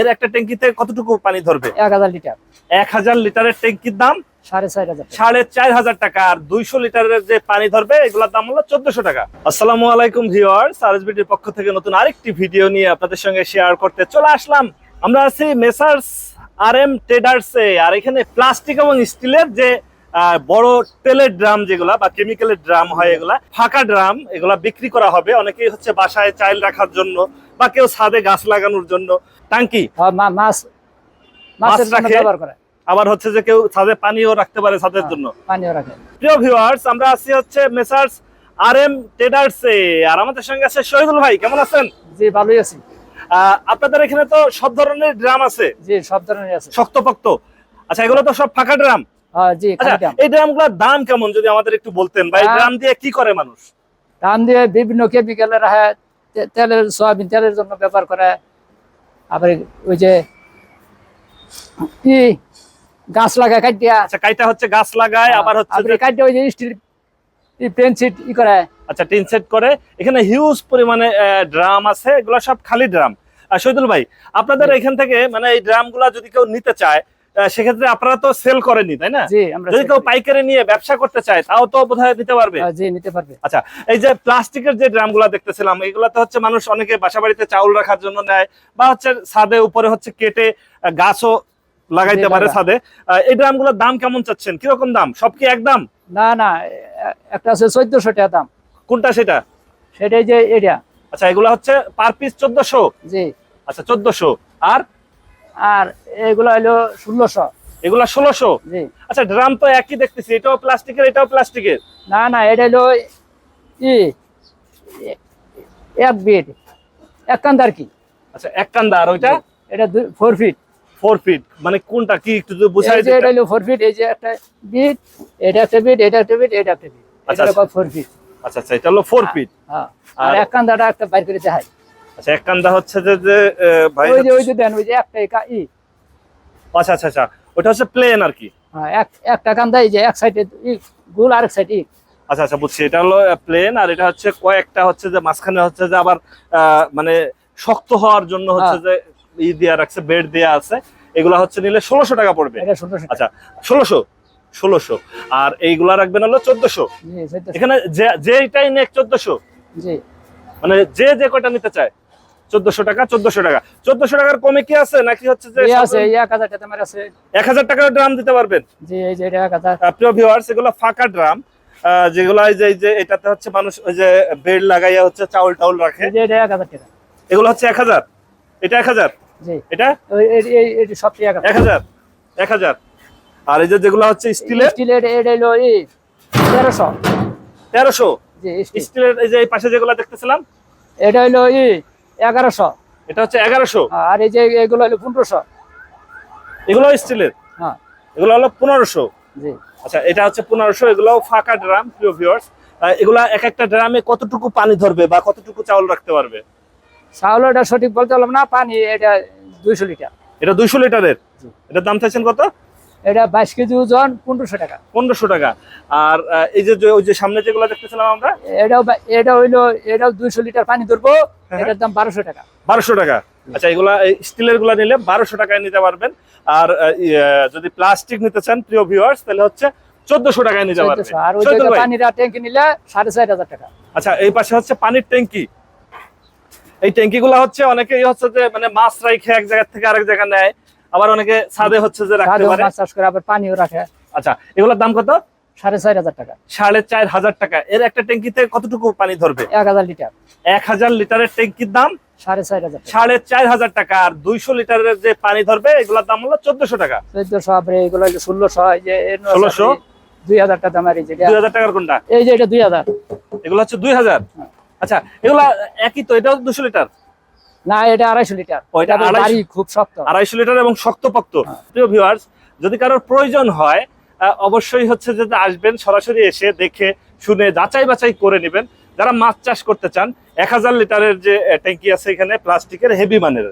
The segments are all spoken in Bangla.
এর একটা ট্যাঙ্কিতে কতটুকু পানি ধরবে? এক হাজার লিটার। এক হাজার লিটারের ট্যাঙ্কির দাম সাড়ে চার হাজার টাকা। আর দুইশো লিটারের যে পানি ধরবে এগুলোর দাম হলো চোদ্দশো টাকা। আসসালামু আলাইকুম পক্ষ থেকে নতুন আরেকটি ভিডিও নিয়ে আপনাদের সঙ্গে শেয়ার করতে চলে আসলাম। আমরা আছি মেসার্স আর এম ট্রেডার্সে আর এখানে প্লাস্টিক এবং স্টিলের যে বড় তেলের ড্রাম যেগুলা বা কেমিক্যালের ড্রাম হয় এগুলা ফাঁকা ড্রাম এগুলা বিক্রি করা হবে। অনেকেই হচ্ছে বাসায় চাইল রাখার জন্য বা কেউ ছাদে গাছ লাগানোর জন্য। টাঙ্কি? আর মাছ মাছের জন্য ব্যবহার করে। আবার হচ্ছে যে কেউ ছাদে পানিও রাখতে পারে ছাদের জন্য। পানিও রাখে। প্রিয় ভিউয়ার্স আমরা আছি হচ্ছে মেসার্স আর এম ট্রেডার্সে আর আমাদের সঙ্গে আছে শহীদুল ভাই কেমন আছেন? জি ভালোই আছি। আপনাদের এখানে তো সব ধরনের ড্রাম আছে। জি সব ধরনের আছে। শক্তপোক্ত। আচ্ছা এগুলো তো সব ফাঁকা ড্রাম। হ্যাঁ জি আচ্ছা এই ড্রামগুলোর দাম কেমন যদি আমাদের একটু বলতেন? বা এই ড্রাম দিয়ে কি করে মানুষ? দাম দিয়ে বিভিন্ন কেমিক্যালের রাখে তেলের সয়াবিন তেলের জন্য ব্যবহার করে। আবার ওই যে কি? গাছ লাগায় কাটিয়া আচ্ছা কাইটা হচ্ছে গাছ লাগায় আবার হচ্ছে কাটিয়া ওই যে স্টিল সেট ই করে। আচ্ছা টিন সেট করে। এখানে হিউজ পরিমাণে ড্রাম আছে এগুলো সব খালি ড্রাম। আর শহীদুল ভাই আপনাদের এখান থেকে মানে এই ড্রামগুলা যদি কেউ নিতে চায় সেক্ষেত্রে আপনারা তো সেল করেনি তাই না? জি আমরা যদি কেউ পাইকারি নিয়ে ব্যবসা করতে চায় তাও তো বোধহয় নিতে পারবে। নিতে পারবে। আচ্ছা এই যে প্লাস্টিকের যে ড্রামগুলো দেখতেছিলাম এগুলাতে হচ্ছে মানুষ অনেকে বাসা বাড়িতে চাউল রাখার জন্য নেয় বা হচ্ছে ছাদে উপরে হচ্ছে কেটে গাছও লাগাইতে পারে। ছাদে। এই ড্রামগুলোর দাম কেমন চাচ্ছেন? কীরকম দাম? সব কি একদম না না একটা আছে চোদ্দশো টাকা দাম। কোনটা সেটা? সেটাই যে এরিয়া আচ্ছা এগুলো হচ্ছে পার পিস চোদ্দশো? জি। আচ্ছা চোদ্দশো। আর আর এগুলো হলো ষোলোশো। এগুলা ষোলোশো? জি। আচ্ছা ড্রাম তো একই দেখতেছি এটাও প্লাস্টিকের এটাও প্লাস্টিকের? না না এটা হলো ই এক বিট এক কান্দার কি? আচ্ছা এক কান্দা আর ওইটা এটা ফোর ফিট ফোর ফিট মানে কোনটা কি একটু বুঝাই এটা হলো ফোর ফিট এই যে একটা বিট এটা একটা বিট এটা একটা বিট এটা একটা বিট আচ্ছা, ফোর ফিট আচ্ছা আচ্ছা এটা হলো ফোর ফিট হ্যাঁ আর আর- এক কান্দাটা একটা বাইর করে দেখায় আচ্ছা এক কান্দা হচ্ছে যে যে ভাই ওই যে ওই যে দেন ওই যে একটা একা- ই। আচ্ছা আচ্ছা আচ্ছা ওটা হচ্ছে প্লেন আর কি। হ্যাঁ, এক একটা কান্দা এই যে এক সাইডে গোল আরেক সাইড ই। আচ্ছা আচ্ছা বুঝছি এটা হলো প্লেন আর এটা হচ্ছে কয়েকটা হচ্ছে যে মাঝখানে হচ্ছে যে আবার মানে শক্ত হওয়ার জন্য হচ্ছে যে ই দেয়া রাখছে বেড দেয়া আছে এগুলা হচ্ছে নিলে ষোলোশো টাকা পড়বে। আচ্ছা ষোলোশো ষোলোশো আর এইগুলা রাখবেন হলো চোদ্দশো। এখানে যে যেটাই নেক চোদ্দশো মানে যে যে কয়টা নিতে চায় চোদ্দশো টাকা চোদ্দশো টাকা। চোদ্দশো টাকার কমে কি আছে? নাকি হচ্ছে যে আছে এই এক হাজার টাকা আছে। এক হাজার টাকার ড্রাম দিতে পারবেন? জি এই যে এটা এক হাজার। প্রিয় ভিউয়ার্স এগুলো ফাঁকা ড্রাম। যেগুলো এই যে যে এটাতে হচ্ছে মানুষ ওই যে বেড লাগাইয়া হচ্ছে চাউল টাউল রাখে। এই যে এটা এক হাজার টাকা। এগুলো হচ্ছে এক হাজার। এটা এক হাজার? জি। এটা? ওই- এই- এই- এই সব এক হাজার। এক হাজার। আর এই যে যেগুলো হচ্ছে স্টিলের? তেরোশো। তেরোশো? জি স্টিলের এই যে এই পাশে যেগুলো দেখতেছিলাম? এটা হলো ই এগারোশো। এটা হচ্ছে এগারোশো? আর এই যে এগুলো হলো পনেরোশো। এগুলো স্টিলের? হ্যাঁ। এগুলো হলো পনেরোশো? জি। আচ্ছা এটা হচ্ছে পনেরোশো এগুলো ফাঁকা ড্রাম প্রিয় ভিউয়ার্স এগুলা এক একটা ড্রামে কতটুকু পানি ধরবে বা কতটুকু চাউল রাখতে পারবে? চাউল এটা সঠিক বলতে পারলাম না পানি এটা দুইশো লিটার। এটা দুইশো লিটারের? এটার দাম চাইছেন কত? এটা বাইশ কেজি ওজন পনেরোশো টাকা। পনেরোশো টাকা। আর এই যে ওই যে সামনে যেগুলো দেখতেছিলাম আমরা? এটাও এটা হইল এটাও দুইশো লিটার পানি ধরবো হ্যাঁ। এটার দাম বারোশো টাকা। বারোশো টাকা। আচ্ছা এগুলা স্টিলেরগুলা নিলে বারোশো টাকায় নিতে পারবেন। আর যদি প্লাস্টিক নিতে চান প্রিয় ভিউয়ার্স তাহলে হচ্ছে চোদ্দশো টাকায় নিতে পারবেন। আর ওই পানির ট্যাঙ্কি নিলে সাড়ে চার হাজার টাকা। আচ্ছা এই পাশে হচ্ছে পানির ট্যাঙ্কি। এই ট্যাঙ্কি গুলা হচ্ছে অনেকেই হচ্ছে যে মানে মাছ রাইখে এক জায়গা থেকে আরেক জায়গা নেয়। আবার অনেকে ছাদে হচ্ছে যে রাখতে পারে। মাছ চাষ করে আবার পানিও রাখে। আচ্ছা এগুলোর দাম কত? সাড়ে চার হাজার টাকা। সাড়ে চার হাজার টাকা। এর একটা ট্যাঙ্কিতে কতটুকু পানি ধরবে? এক হাজার লিটার। এক হাজার লিটারের ট্যাঙ্কির দাম সাড়ে চার হাজার টাকা। সাড়ে চার হাজার টাকা। আর দুইশো লিটারের যে পানি ধরবে এগুলোর দাম হলো চোদ্দশো টাকা। চোদ্দশো আপনি এগুলো ষোলোশো এই যে এর নয় 1600 আপনি দুই হাজার টাকা দামের এই যে দুই হাজার টাকার কোনটা? এই যে এটা দুই হাজার। এগুলো হচ্ছে দুই হাজার। হ্যাঁ। আচ্ছা এগুলা একই তো? এটাও দুশো লিটার? না এটা আড়াইশো লিটার। ওইটা এটা খুব শক্ত। আড়াইশো লিটার এবং শক্তপোক্ত। হ্যাঁ। প্রিয় ভিউয়ার্স যদি কারোর প্রয়োজন হয় অবশ্যই হচ্ছে যে আসবেন সরাসরি এসে দেখে শুনে যাচাই বাছাই করে নেবেন। যারা মাছ চাষ করতে চান এক হাজার লিটারের যে ট্যাঙ্কি আছে এখানে প্লাস্টিকের হেভি মানের।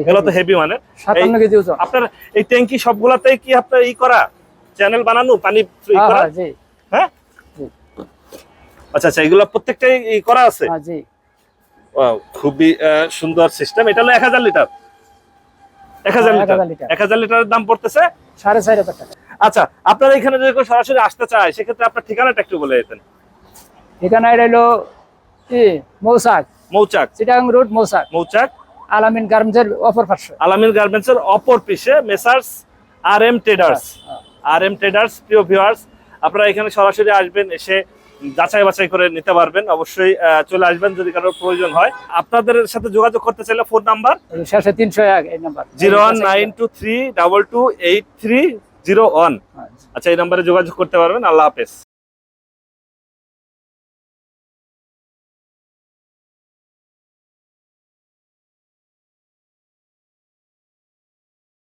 এগুলো তো হেভি মানের। আপনার এই ট্যাঙ্কি সবগুলাতেই কি আপনার ই করা? চ্যানেল বানানো পানি হ্যাঁ, করা? হ্যাঁ, হ্যাঁ। আচ্ছা আচ্ছা এগুলো প্রত্যেকটাই ই করা আছে? খুবই সুন্দর সিস্টেম এটা হলো এক হাজার লিটার। এক হাজার হ্যাঁ, লিটার। এক হাজার লিটারের দাম পড়তেছে? সাড়ে চার হাজার টাকা। আচ্ছা আপনারা এখানে যদি কেউ সরাসরি আসতে চায় সেক্ষেত্রে আপনার ঠিকানাটা একটু বলে দিতেন। এখানে রইল কি? মৌচাক। মৌচাক। চিটাগাং রোড মৌসাক মৌচাক। আলামিন গার্মেন্টসের অপর পার্শ্বে আলামিন গার্মেন্টস এর অপর পিসে মেসার্স আর এম ট্রেডার্স। হ্যাঁ। আর এম ট্রেডার্স প্রিয় ভিউয়ার্স আপনারা এখানে সরাসরি আসবেন এসে যাচাই বাছাই করে নিতে পারবেন। অবশ্যই চলে আসবেন যদি কারোর প্রয়োজন হয়। আপনাদের সাথে যোগাযোগ করতে চাইলে ফোন নাম্বার? শেষে তিনশো এক এই number. Zero one nine two three double two eight three zero one. হ্যাঁ। আচ্ছা এই নাম্বারে যোগাযোগ করতে পারবেন। আল্লাহ হাফেজ।